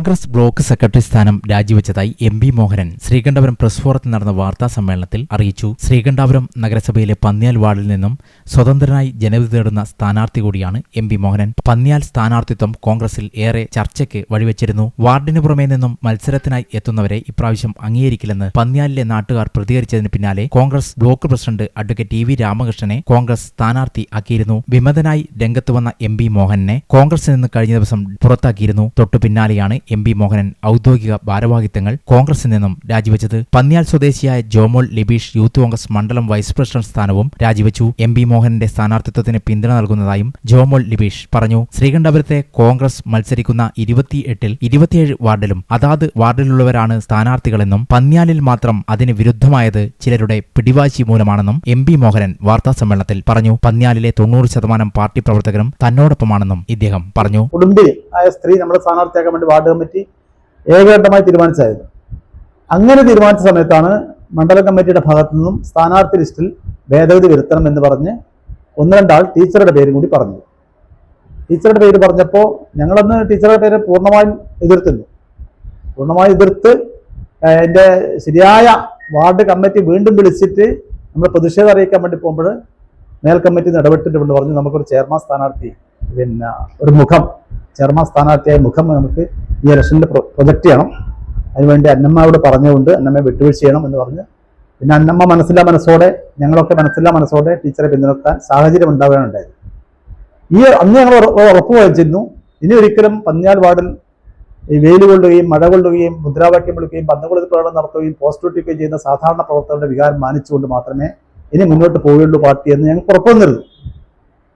Congress block secretary സ്ഥാനം രാജിവെച്ചതായി M P Mohanan Sreekandapuram press ഫോറത്തിൽ നടന്ന വാർത്താ സമ്മേളനത്തിൽ അറിയിച്ചു. ശ്രീകണ്ഠപുരം നഗരസഭയിലെ പന്നിയാൽ വാർഡിൽ നിന്നും സ്വതന്ത്രനായി ജനവിധി തേടുന്ന സ്ഥാനാർത്ഥി കൂടിയാണ് എം പി മോഹനൻ. പന്നിയാൽ സ്ഥാനാർത്ഥിത്വം കോൺഗ്രസിൽ ഏറെ ചർച്ചയ്ക്ക് വഴിവെച്ചിരുന്നു. വാർഡിന് പുറമേ നിന്നും മത്സരത്തിനായി എത്തുന്നവരെ ഇപ്രാവശ്യം അംഗീകരിക്കില്ലെന്ന് പന്നിയാലിലെ നാട്ടുകാർ പ്രതികരിച്ചതിന് പിന്നാലെ Congress block president advocate T V രാമകൃഷ്ണനെ Congress സ്ഥാനാർത്ഥി ആക്കിയിരുന്നു. വിമതനായി രംഗത്ത് വന്ന എം പി മോഹനെ കോൺഗ്രസിൽ നിന്ന് കഴിഞ്ഞ ദിവസം പുറത്താക്കിയിരുന്നു. തൊട്ടു പിന്നാലെയാണ് എം പി മോഹനൻ ഔദ്യോഗിക ഭാരവാഹിത്വങ്ങൾ കോൺഗ്രസിൽ നിന്നും രാജിവെച്ചത്. പന്നിയാൽ സ്വദേശിയായ ജോമോൾ ലിബീഷ് യൂത്ത് കോൺഗ്രസ് മണ്ഡലം വൈസ് പ്രസിഡന്റ് സ്ഥാനവും രാജിവെച്ചു. എം പി മോഹനന്റെ സ്ഥാനാർത്ഥിത്വത്തിന് പിന്തുണ നൽകുന്നതായും ജോമോൾ ലിബീഷ് പറഞ്ഞു. ശ്രീകണ്ഠപുരത്തെ കോൺഗ്രസ് മത്സരിക്കുന്ന ഇരുപത്തിയെട്ടിൽ ഇരുപത്തിയേഴ് വാർഡിലും അതാത് വാർഡിലുള്ളവരാണ് സ്ഥാനാർത്ഥികളെന്നും പന്നിയാലിൽ മാത്രം അതിന് വിരുദ്ധമായത് ചിലരുടെ പിടിവാശി മൂലമാണെന്നും എം പി മോഹനൻ വാർത്താസമ്മേളനത്തിൽ പറഞ്ഞു. പന്നിയാലിലെ തൊണ്ണൂറ് ശതമാനം പാർട്ടി പ്രവർത്തകരും തന്നോടൊപ്പമാണെന്നും ഇദ്ദേഹം പറഞ്ഞു. കുടുംബിനി ആയ സ്ത്രീ നമ്മുടെ സ്ഥാനാർത്ഥിയാക്കാൻ വേണ്ടി വാർഡ് കമ്മിറ്റി ഏകകണ്ഠമായി തീരുമാനിച്ചായിരുന്നു അങ്ങനെ തീരുമാനിച്ച സമയത്താണ് മണ്ഡലം കമ്മിറ്റിയുടെ ഭാഗത്തു നിന്നും സ്ഥാനാർത്ഥി ലിസ്റ്റിൽ ഭേദഗതി വരുത്തണം എന്ന് പറഞ്ഞ് ഒന്ന് രണ്ടാൾ ടീച്ചറുടെ പേരും കൂടി പറഞ്ഞു. ടീച്ചറുടെ പേര് പറഞ്ഞപ്പോൾ ഞങ്ങളന്ന് ടീച്ചറുടെ പേര് പൂർണമായും എതിർത്തിരുന്നു. പൂർണമായും എതിർത്ത് എന്റെ ശരിയായ വാർഡ് കമ്മിറ്റി വീണ്ടും വിളിച്ചിട്ട് നമ്മൾ പ്രതിഷേധം അറിയിക്കാൻ വേണ്ടി പോകുമ്പോൾ മേൽ കമ്മിറ്റി ഇടപെട്ടിട്ടുണ്ട് പറഞ്ഞു നമുക്കൊരു ചെയർമാൻ സ്ഥാനാർത്ഥി പിന്നെ ഒരു മുഖം ചെയർമാൻ സ്ഥാനാർത്ഥിയായ മുഖം നമുക്ക് ഈ ഇലക്ഷനിൽ പ്രൊജക്റ്റ് ചെയ്യണം. അതിനുവേണ്ടി അന്നമ്മയോട് പറഞ്ഞുകൊണ്ട് അന്നമ്മയെ വിട്ടുവീഴ്ച ചെയ്യണം എന്ന് പറഞ്ഞ് പിന്നെ അന്നമ്മ മനസ്സില്ലാ മനസ്സോടെ ഞങ്ങളൊക്കെ മനസ്സില്ലാ മനസ്സോടെ ടീച്ചറെ പിന്തുണക്കാൻ സാഹചര്യം ഉണ്ടാവുകയാണ് ഉണ്ടായത് ഈ അന്ന് ഞങ്ങൾ ഉറപ്പ് വഹിച്ചിരുന്നു ഇനി ഒരിക്കലും പന്നിയാൽ വാർഡിൽ ഈ വെയിൽ കൊള്ളുകയും മഴ കൊള്ളുകയും മുദ്രാവാക്യം വിളിക്കുകയും പന്തകുളത്തിൽ പ്രകടനം നടത്തുകയും പോസ്റ്റ് ഒട്ടിക്കുകയും ചെയ്യുന്ന സാധാരണ പ്രവർത്തകരുടെ വികാരം മാനിച്ചുകൊണ്ട് മാത്രമേ ഇനി മുന്നോട്ട് പോവുകയുള്ളൂ പാർട്ടി എന്ന് ഞങ്ങൾക്ക് ഉറപ്പ് വന്നിരുന്നു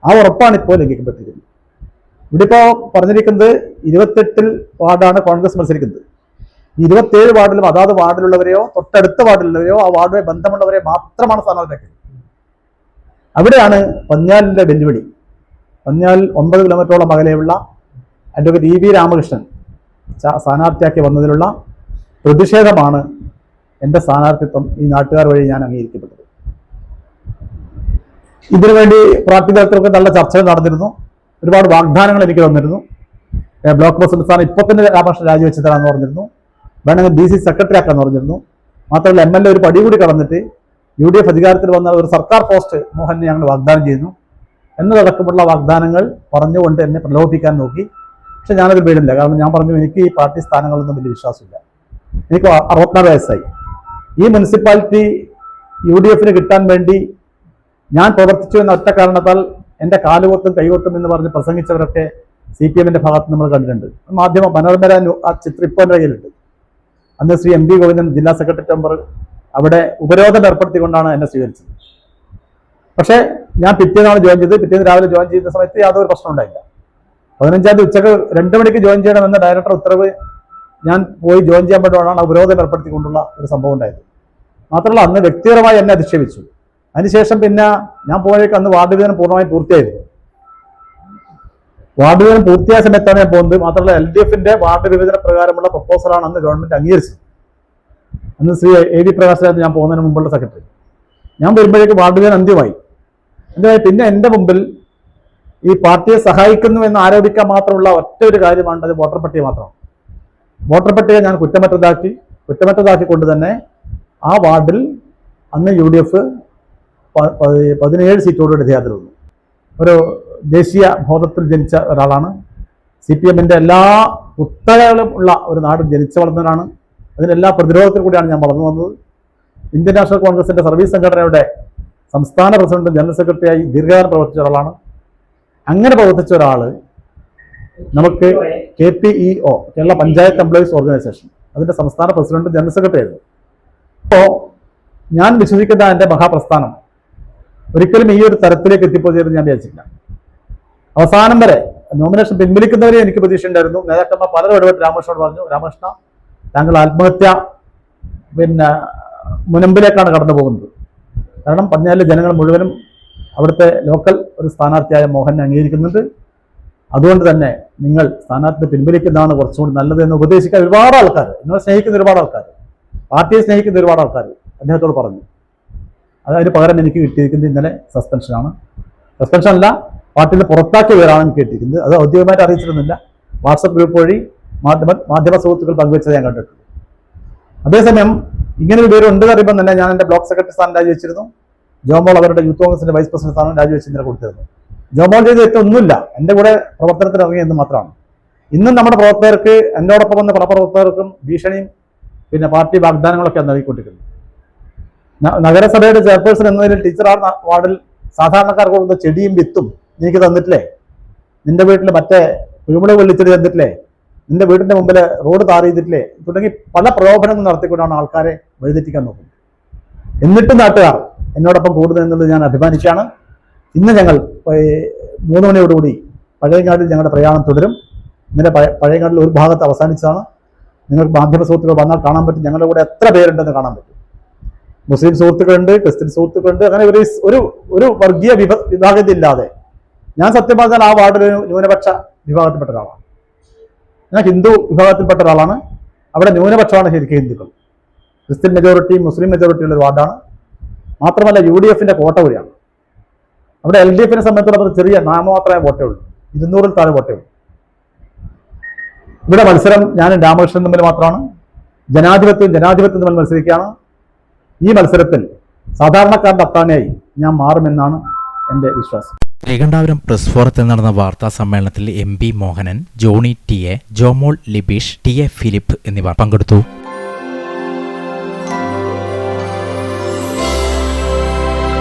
ആ ഉറപ്പാണ് ഇപ്പോൾ ലംഘിക്കപ്പെട്ടിരിക്കുന്നത്. ഇവിടെ ഇപ്പോൾ പറഞ്ഞിരിക്കുന്നത് ഇരുപത്തെട്ടിൽ വാർഡാണ് കോൺഗ്രസ് മത്സരിക്കുന്നത്. ഇരുപത്തേഴ് വാർഡിലും അതാത് വാർഡിലുള്ളവരെയോ തൊട്ടടുത്ത വാർഡിലുള്ളവരെയോ ആ വാർഡുമായി ബന്ധമുള്ളവരെ മാത്രമാണ് സ്ഥാനാർത്ഥിയാക്കിയത് അവിടെയാണ് പഞ്ഞാലിന്റെ വെല്ലുവിളി. പഞ്ഞാൽ ഒമ്പത് കിലോമീറ്ററോളം അകലെയുള്ള അഡ്വക്കേറ്റ് ഇ വി രാമകൃഷ്ണൻ സ്ഥാനാർത്ഥിയാക്കി വന്നതിലുള്ള പ്രതിഷേധമാണ് എന്റെ സ്ഥാനാർത്ഥിത്വം ഈ നാട്ടുകാർ വഴി ഞാൻ അംഗീകരിക്കപ്പെട്ടത്. ഇതിനുവേണ്ടി തലത്തിലൊക്കെ നല്ല ചർച്ചകൾ നടന്നിരുന്നു. ഒരുപാട് വാഗ്ദാനങ്ങൾ എനിക്ക് തന്നിരുന്നു. ബ്ലോക്ക് പ്രസിഡന്റ് സ്ഥാനം ഇപ്പോൾ തന്നെ രാമകൃഷ്ണൻ രാജിവെച്ച് തരാമെന്ന് പറഞ്ഞിരുന്നു. വേണമെങ്കിൽ ഡി സി സെക്രട്ടറി ആക്കാന്ന് പറഞ്ഞിരുന്നു. മാത്രമല്ല എം എൽ എ ഒരു പടി കൂടി കടന്നിട്ട് യു ഡി എഫ് അധികാരത്തിൽ വന്ന ഒരു സർക്കാർ പോസ്റ്റ് മോഹനെ ഞങ്ങൾ വാഗ്ദാനം ചെയ്യുന്നു. എന്നതടക്കമുള്ള വാഗ്ദാനങ്ങൾ പറഞ്ഞുകൊണ്ട് എന്നെ പ്രലോഭിപ്പിക്കാൻ നോക്കി. പക്ഷെ ഞാനത് വീടില്ല കാരണം ഞാൻ പറഞ്ഞു എനിക്ക് ഈ പാർട്ടി സ്ഥാനങ്ങളൊന്നും വലിയ വിശ്വാസമില്ല. എനിക്ക് അറുപത്തിനാല് വയസ്സായി. ഈ മുനിസിപ്പാലിറ്റി യു ഡി എഫിന് കിട്ടാൻ വേണ്ടി ഞാൻ പ്രവർത്തിച്ചു എന്ന ഒറ്റ കാരണത്താൽ എന്റെ കാലുകൊത്തും കൈകൊത്തും എന്ന് പറഞ്ഞ് പ്രസംഗിച്ചവരൊക്കെ സി പി എമ്മിന്റെ ഭാഗത്ത് നമ്മൾ കണ്ടിട്ടുണ്ട്. മാധ്യമ മനോരമ ആ ചിത്രം ഇപ്പോൾ എന്റെ കയ്യിലുണ്ട്. അന്ന് ശ്രീ എം പി ഗോവിന്ദൻ ജില്ലാ സെക്രട്ടറി മെമ്പർ അവിടെ ഉപരോധം ഏർപ്പെടുത്തിക്കൊണ്ടാണ് എന്നെ സ്വീകരിച്ചത്. പക്ഷേ ഞാൻ പിറ്റേന്നാണ് ജോയിൻ ചെയ്തത് പിറ്റേന്ന് രാവിലെ ജോയിൻ ചെയ്യുന്ന സമയത്ത് യാതൊരു പ്രശ്നം ഉണ്ടായില്ല. പതിനഞ്ചാം തീയതി ഉച്ചയ്ക്ക് രണ്ട് മണിക്ക് ജോയിൻ ചെയ്യണമെന്ന ഡയറക്ടർ ഉത്തരവ് ഞാൻ പോയി ജോയിൻ ചെയ്യാൻ പറ്റുവാണ് ഉപരോധം ഏർപ്പെടുത്തിക്കൊണ്ടുള്ള ഒരു സംഭവം ഉണ്ടായത്. മാത്രമല്ല അന്ന് വ്യക്തിപരമായി എന്നെ അധിക്ഷേപിച്ചു. അതിനുശേഷം പിന്നെ ഞാൻ പോയേക്ക് അന്ന് വാർഡ് വിഭജനം പൂർണമായും പൂർത്തിയായിരുന്നു. വാർഡ് വിഭജനം പൂർത്തിയായ സമയത്താണ് ഞാൻ പോകുന്നത്. മാത്രമല്ല എൽ ഡി എഫിന്റെ വാർഡ് വിഭജന പ്രകാരമുള്ള പ്രപ്പോസലാണ് അന്ന് ഗവൺമെന്റ് അംഗീകരിച്ചത്. അന്ന് ശ്രീ എ വി പ്രകാശായിരുന്നു ഞാൻ പോകുന്നതിന് മുമ്പുള്ള സെക്രട്ടറി ഞാൻ വരുമ്പോഴേക്ക് വാർഡ് വിഭജനം അന്ത്യമായി. അന്ത്യമായി പിന്നെ എന്റെ മുമ്പിൽ ഈ പാർട്ടിയെ സഹായിക്കുന്നു എന്ന് ആരോപിക്കാൻ മാത്രമുള്ള ഒറ്റ ഒരു കാര്യമാണ് അത് വോട്ടർ പട്ടിക മാത്രമാണ്. വോട്ടർ പട്ടിക ഞാൻ കുറ്റമറ്റതാക്കി കുറ്റമറ്റതാക്കിക്കൊണ്ട് തന്നെ ആ വാർഡിൽ അന്ന് യു ഡി എഫ് പതിനേഴ് സീറ്റോടുകൂടി അധികാരത്തിൽ വന്നു ഒരു ദേശീയ ബോധത്തിൽ ജനിച്ച ഒരാളാണ്. സി പി എമ്മിന്റെ എല്ലാ കുത്തകളും ഉള്ള ഒരു നാട് ജനിച്ചു വളർന്നവരാണ് അതിനെല്ലാ പ്രതിരോധത്തിൽ കൂടിയാണ് ഞാൻ വളർന്നു വന്നത്. ഇന്ത്യൻ നാഷണൽ കോൺഗ്രസിന്റെ സർവീസ് സംഘടനയുടെ സംസ്ഥാന പ്രസിഡന്റും ജനറൽ സെക്രട്ടറിയായി ദീർഘകാലം പ്രവർത്തിച്ച ഒരാളാണ്. അങ്ങനെ പ്രവർത്തിച്ച ഒരാൾ നമുക്ക് K P E O Kerala panchayat employees organisation അതിന്റെ സംസ്ഥാന പ്രസിഡന്റും ജനറൽ സെക്രട്ടറി ആയിരുന്നു അപ്പോൾ ഞാൻ വിശ്വസിക്കുന്ന എന്റെ മഹാപ്രസ്ഥാനം ഒരിക്കലും ഈ ഒരു തരത്തിലേക്ക് എത്തിപ്പോയെന്ന് ഞാൻ വിചാരിച്ചില്ല അവസാനം വരെ നോമിനേഷൻ പിൻവലിക്കുന്നവരെ എനിക്ക് പ്രതീക്ഷ ഉണ്ടായിരുന്നു നേതാക്കന്മാർ പലരും ഇടപെട്ട് രാമകൃഷ്ണനോട് പറഞ്ഞു രാമകൃഷ്ണ താങ്കൾ ആത്മഹത്യ പിന്നെ മുനമ്പിലേക്കാണ് കടന്നു പോകുന്നത്. കാരണം പഞ്ഞാലിലെ ജനങ്ങൾ മുഴുവനും അവിടുത്തെ ലോക്കൽ ഒരു സ്ഥാനാർത്ഥിയായ മോഹനെ അംഗീകരിക്കുന്നുണ്ട്. അതുകൊണ്ട് തന്നെ നിങ്ങൾ സ്ഥാനാർത്ഥി പിൻവലിക്കുന്നതാണ് കുറച്ചുകൂടി നല്ലത് എന്ന് ഉപദേശിക്കാൻ ഒരുപാട് ആൾക്കാർ നിങ്ങളെ സ്നേഹിക്കുന്ന ഒരുപാട് ആൾക്കാർ പാർട്ടിയെ സ്നേഹിക്കുന്ന ഒരുപാട് ആൾക്കാർ അദ്ദേഹത്തോട് പറഞ്ഞു. അതിന് പകരം എനിക്ക് കിട്ടിയിരിക്കുന്നത് ഇന്നലെ സസ്പെൻഷനാണ് സസ്പെൻഷൻ അല്ല പാർട്ടിയിൽ പുറത്താക്കിയ പേരാണ് എനിക്ക് കിട്ടിയിരിക്കുന്നത്. അത് ഔദ്യോഗികമായിട്ട് അറിയിച്ചിരുന്നില്ല. വാട്സപ്പ് ഗ്രൂപ്പ് വഴി മാധ്യമ മാധ്യമ സുഹൃത്തുക്കൾ പങ്കുവെച്ചത് ഞാൻ കണ്ടിട്ടുണ്ട്. അതേസമയം ഇങ്ങനെ ഒരു പേര് ഉണ്ട് അറിയുമ്പോൾ തന്നെ ഞാൻ എന്റെ ബ്ലോക്ക് സെക്രട്ടറി സ്ഥാനം രാജിവെച്ചിരുന്നു. ജോമോൾ അവരുടെ യൂത്ത് കോൺഗ്രസിന്റെ വൈസ് പ്രസിഡന്റ് സ്ഥാനം രാജിവെച്ച് ഇന്നലെ കൊടുത്തിരുന്നു. ജോമോൾ ചെയ്ത് ഒന്നുമില്ല. എന്റെ കൂടെ പ്രവർത്തനത്തിൽ ഇറങ്ങിയെന്ന് മാത്രമാണ്. ഇന്നും നമ്മുടെ പ്രവർത്തകർക്ക് എന്നോടൊപ്പം വന്ന പല പ്രവർത്തകർക്കും ഭീഷണിയും പിന്നെ പാർട്ടി വാഗ്ദാനങ്ങളൊക്കെ നൽകിക്കൊണ്ടിരിക്കുന്നു നഗരസഭയുടെ ചെയർപേഴ്സൺ എന്ന നിലയിൽ ടീച്ചർ ആ വാർഡിൽ സാധാരണക്കാർക്ക് കൊടുത്ത ചെടിയും വിത്തും എനിക്ക് തന്നിട്ടില്ലേ? നിന്റെ വീട്ടിൽ മറ്റേ കുരുമുളക് വെള്ളിച്ചെടി തന്നിട്ടില്ലേ? നിന്റെ വീടിന്റെ മുമ്പിൽ റോഡ് താർ ചെയ്തിട്ടില്ലേ? തുടങ്ങി പല പ്രലോഭനങ്ങൾ നടത്തിക്കൊണ്ടാണ് ആൾക്കാരെ വഴിതെറ്റിക്കാൻ നോക്കുന്നത്. എന്നിട്ടും നാട്ടുകാർ എന്നോടൊപ്പം കൂടുതൽ എന്നുള്ളത് ഞാൻ അഭിമാനിക്കുകയാണ് ഇന്ന് ഞങ്ങൾ മൂന്ന് മണിയോടുകൂടി പഴയങ്ങാടിൽ ഞങ്ങളുടെ പ്രയാണം തുടരും. ഇന്നലെ പഴ- പഴയങ്ങാടിൽ ഒരു ഭാഗത്ത് അവസാനിച്ചതാണ്. നിങ്ങൾക്ക് മാധ്യമ സുഹൃത്തുക്കൾ വന്നാൽ കാണാൻ പറ്റും. ഞങ്ങളുടെ കൂടെ എത്ര പേരുണ്ടെന്ന് കാണാൻ പറ്റും. മുസ്ലിം സുഹൃത്തുക്കളുണ്ട് ക്രിസ്ത്യൻ സുഹൃത്തുക്കളുണ്ട്. അങ്ങനെ ഒരു ഒരു ഒരു വർഗീയ വിഭ വിഭാഗത്തില്ലാതെ ഞാൻ സത്യം പറഞ്ഞാൽ ആ വാർഡിൽ ന്യൂനപക്ഷ വിഭാഗത്തിൽപ്പെട്ട ഒരാളാണ്. ഞാൻ ഹിന്ദു വിഭാഗത്തിൽപ്പെട്ട ഒരാളാണ്. അവിടെ ന്യൂനപക്ഷമാണ് ശരിക്കും ഹിന്ദുക്കൾ. ക്രിസ്ത്യൻ മെജോറിറ്റി മുസ്ലിം മെജോറിറ്റി ഉള്ള വാർഡാണ്. മാത്രമല്ല യു ഡി എഫിന്റെ കോട്ട വഴിയാണ് അവിടെ എൽ ഡി എഫിനെ സംബന്ധിച്ചിടത്തോളം ചെറിയ നാമമാത്രമായ വോട്ടേ ഉള്ളൂ. ഇരുന്നൂറിൽ താഴെ വോട്ടേ ഉള്ളൂ. ഇവിടെ മത്സരം ഞാനും രാമകൃഷ്ണൻ തമ്മിൽ മാത്രമാണ്. ജനാധിപത്യം ജനാധിപത്യം തമ്മിൽ മത്സരിക്കുകയാണ്. ഈ മത്സരത്തിൽ സാധാരണക്കാരുടെ അത്താണയായി ഞാൻ മാറുമെന്നാണ് എന്റെ വിശ്വാസം. ശ്രീകണ്ഠാപുരം പ്രസ് ഫോറത്തിൽ നടന്ന വാർത്താ സമ്മേളനത്തിൽ M P Mohanan Johnny T A Jomol Libeesh T A Philip എന്നിവർ പങ്കെടുത്തു.